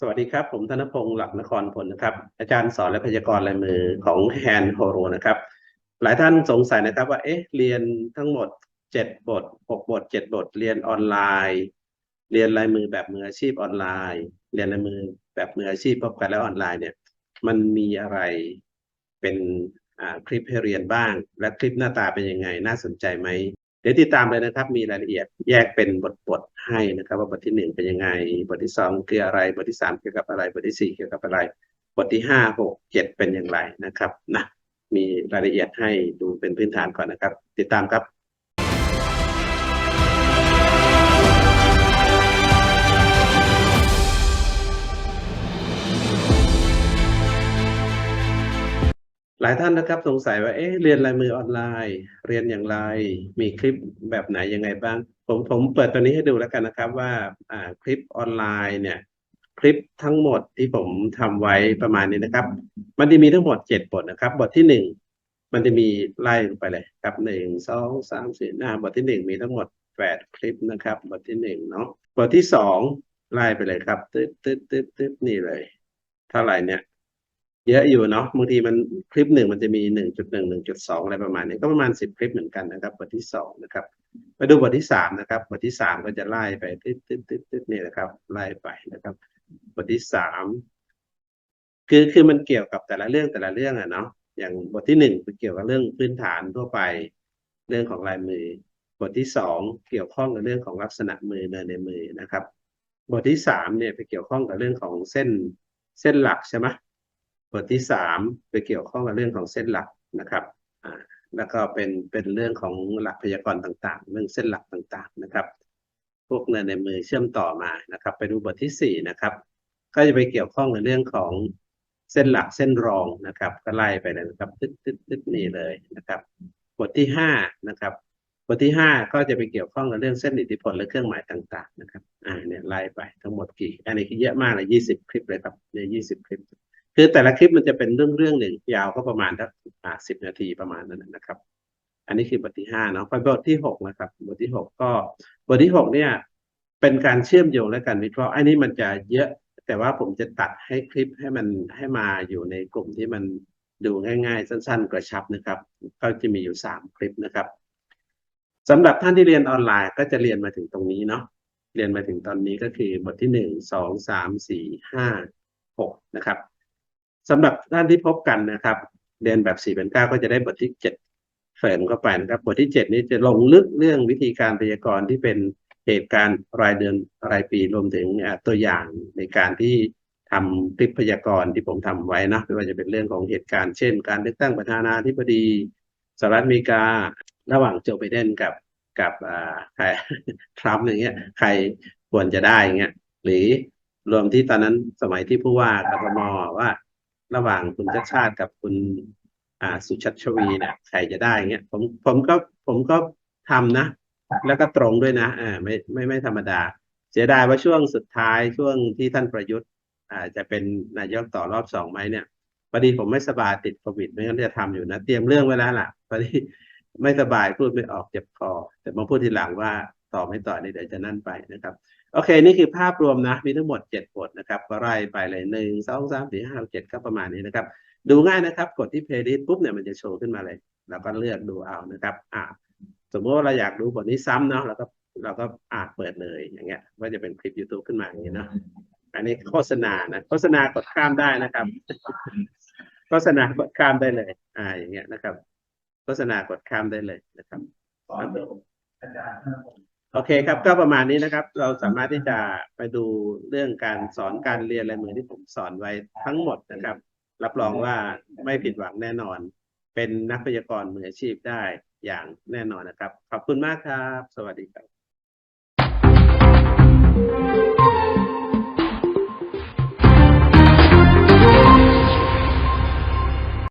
สวัสดีครับ ผมธนพงศ์หลักนครพลนะครับ อาจารย์สอนและพยากรณ์ลายมือของแฮนโฮโรนะครับ หลายท่านสงสัยนะครับว่าเอ๊ะเรียนทั้งหมดเจ็ดบทหกบทเจ็ดบท เรียนออนไลน์ เรียนลายมือแบบมืออาชีพออนไลน์ เรียนลายมือแบบมืออาชีพพบกันแล้วออนไลน์เนี่ยมันมีอะไรเป็นคลิปให้เรียนบ้าง และคลิปหน้าตาเป็นยังไงน่าสนใจไหม ดี๋ยวติดตามเลยนะครับ มีรายละเอียดแยกเป็นบทบทให้นะครับ ว่าบทที่หนึ่งเป็นยังไง บทที่สองคืออะไร บทที่สามเกี่ยวกับอะไร บทที่สี่เกี่ยวกับอะไร บทที่ห้าหกเจ็ดเป็นอย่างไรนะครับนะมีรายละเอียดให้ดูเป็นพื้นฐานก่อนนะครับ ติดตามครับ ลายท่านนะครับสงสัยว่าเอ๊ะเรียนลายมือออนไลน์ เรียนอย่างไร มีคลิปแบบไหนยังไงบ้าง ผมผมเปิดตัวนี้ให้ดูแล้วกันนะครับว่าอ่าคลิปออนไลน์เนี่ยคลิปทั้งหมดที่ผมทำไว้ประมาณนี้นะครับ มันจะมีทั้งหมดเจ็ดบทนะครับ บทที่หนึ่งมันจะมีไล่ลงไปเลยครับหนึ่งสองสามสี่หน้าบทที่หนึ่งมีทั้งหมดแปดคลิปนะครับ บทที่หนึ่งเนาะบทที่สองไล่ไปเลยครับตึ๊ดตึ๊ดตึ๊ดตึ๊ดนี่เลย เท่าไหร่เนี่ย เยอะอยู่เนาะบางทีมันคลิปหนึ่งมันจะมีหนึ่งจุดหนึ่งหนึ่งจุดสองอะไรประมาณนี้ก็ประมาณสิบคลิปเหมือนกันนะครับ บทที่สองนะครับมาดูบทที่สามนะครับ บทที่สามก็จะไล่ไปตึ๊ดตึ๊ดตึ๊ดตึ๊ดนี่นะครับ ไล่ไปนะครับ บทที่สามคือคือมันเกี่ยวกับแต่ละเรื่องแต่ละเรื่องอะเนาะอย่างบทที่หนึ่งเกี่ยวกับเรื่องพื้นฐานทั่วไป เรื่องของลายมือ บทที่สองเกี่ยวข้องกับเรื่องของลักษณะมือเนินในมือนะครับ บทที่สามเนี่ยไปเกี่ยวข้องกับเรื่องของเส้นเส้นหลักใช่ไหม บทที่สามไปเกี่ยวข้องกับเรื่องของเส้นหลักนะครับแล้วก็เป็นเป็นเรื่องของหลักพยากรณ์ต่างๆ เรื่องเส้นหลักต่างๆนะครับ พวกเนินในมือเชื่อมต่อมานะครับ ไปดูบทที่สี่นะครับ ก็จะไปเกี่ยวข้องกับเรื่องของเส้นหลักเส้นรองนะครับ ก็ไล่ไปเลยนะครับตึ๊ดตึ๊ดตึ๊ดนี่เลยนะครับ บทที่ห้านะครับ บทที่ห้าก็จะไปเกี่ยวข้องกับเรื่องเส้นอิทธิพลและเครื่องหมายต่าง ๆ นะครับ อ่าเนี่ยไล่ไปทั้งหมดกี่ อันนี้คือเยอะมากเลยยี่สิบคลิปเลยครับเนี่ยยี่สิบคลิป คือแต่ละคลิปมันจะเป็นเรื่องเรื่องหนึ่งยาวก็ประมาณสักสิบนาทีประมาณนั้นนะครับ อันนี้คือบทที่ห้าเนาะไปบทที่หกนะครับ บทที่หกก็บทที่หกเนี่ย เป็นการเชื่อมโยงและการวิเคราะห์อันนี้มันจะเยอะแต่ว่าผมจะตัดให้คลิปให้มันให้มาอยู่ในกลุ่มที่มันดูง่าย ๆ สั้น ๆ กระชับนะครับ ก็จะมีอยู่สามคลิปนะครับสำหรับท่านที่เรียนออนไลน์ก็จะเรียนมาถึงตรงนี้เนาะเรียนมาถึงตอนนี้ก็คือบทที่หนึ่งสองสามสี่ห้าหกนะครับ สำหรับท่านที่พบกันนะครับ เรียนแบบสี่เป็นเก้าก็จะได้บทที่เจ็ดเสริมเข้าไปนะครับ บทที่เจ็ดนี้จะลงลึกเรื่องวิธีการพยากรณ์ที่เป็นเหตุการณ์รายเดือนรายปีรวมถึงตัวอย่างในการที่ทำคลิปพยากรณ์ที่ผมทำไว้นะไม่ว่าจะเป็นเรื่องของเหตุการณ์เช่น การเลือกตั้งประธานาธิบดีสหรัฐอเมริการะหว่างโจไบเดนกับกับใครทรัมป์อย่างเงี้ยใครควรจะได้เงี้ยหรือรวมที่ตอนนั้นสมัยที่ผู้ว่ากทมว่า ระหว่างคุณชัดชาติกับคุณอ่าสุชัชวีเนี่ยใครจะได้เงี้ยผมผมก็ผมก็ทำนะ แล้วก็ตรงด้วยนะอ่าไม่ไม่ไม่ธรรมดา เสียดายว่าช่วงสุดท้ายช่วงที่ท่านประยุทธ์อ่าจะเป็นนายกต่อรอบสองไหมเนี่ยพอดีผมไม่สบายติดโควิดไม่งั้นจะทำอยู่นะ เตรียมเรื่องไว้แล้วล่ะพอดีไม่สบายพูดไม่ออกเจ็บคอแต่มาพูดทีหลังว่าต่อไม่ต่อนี่เดี๋ยวจะนั่นไปนะครับ โอเค นี่คือภาพรวมนะ มีทั้งหมดเจ็ดบทนะครับ ก็ไล่ไปเลยหนึ่งสองสามสี่ห้าเจ็ดก็ประมาณนี้นะครับ ดูง่ายนะครับ กดที่ playlist ปุ๊บเนี่ยมันจะโชว์ขึ้นมาเลยเราก็เลือกดูเอานะครับ อ่า สมมติว่าเราอยากดูบทนี้ซ้ำเนาะเราก็เราก็อ่านเปิดเลยอย่างเงี้ย ว่าจะเป็นคลิป YouTube ขึ้นมาอย่างเงี้ยเนาะ อันนี้โฆษณานะ โฆษณากดข้ามได้นะครับ โฆษณากดข้ามได้เลย อ่า อย่างเงี้ยนะครับ โฆษณากดข้ามได้เลยนะครับอาจารย์ โอเคครับ ก็ประมาณนี้นะครับ เราสามารถที่จะไปดูเรื่องการสอนการเรียนลายมือที่ผมสอนไว้ทั้งหมดนะครับ รับรองว่าไม่ผิดหวังแน่นอน เป็นนักพยากรณ์มืออาชีพได้อย่างแน่นอนนะครับ ขอบคุณมากครับ สวัสดีครับ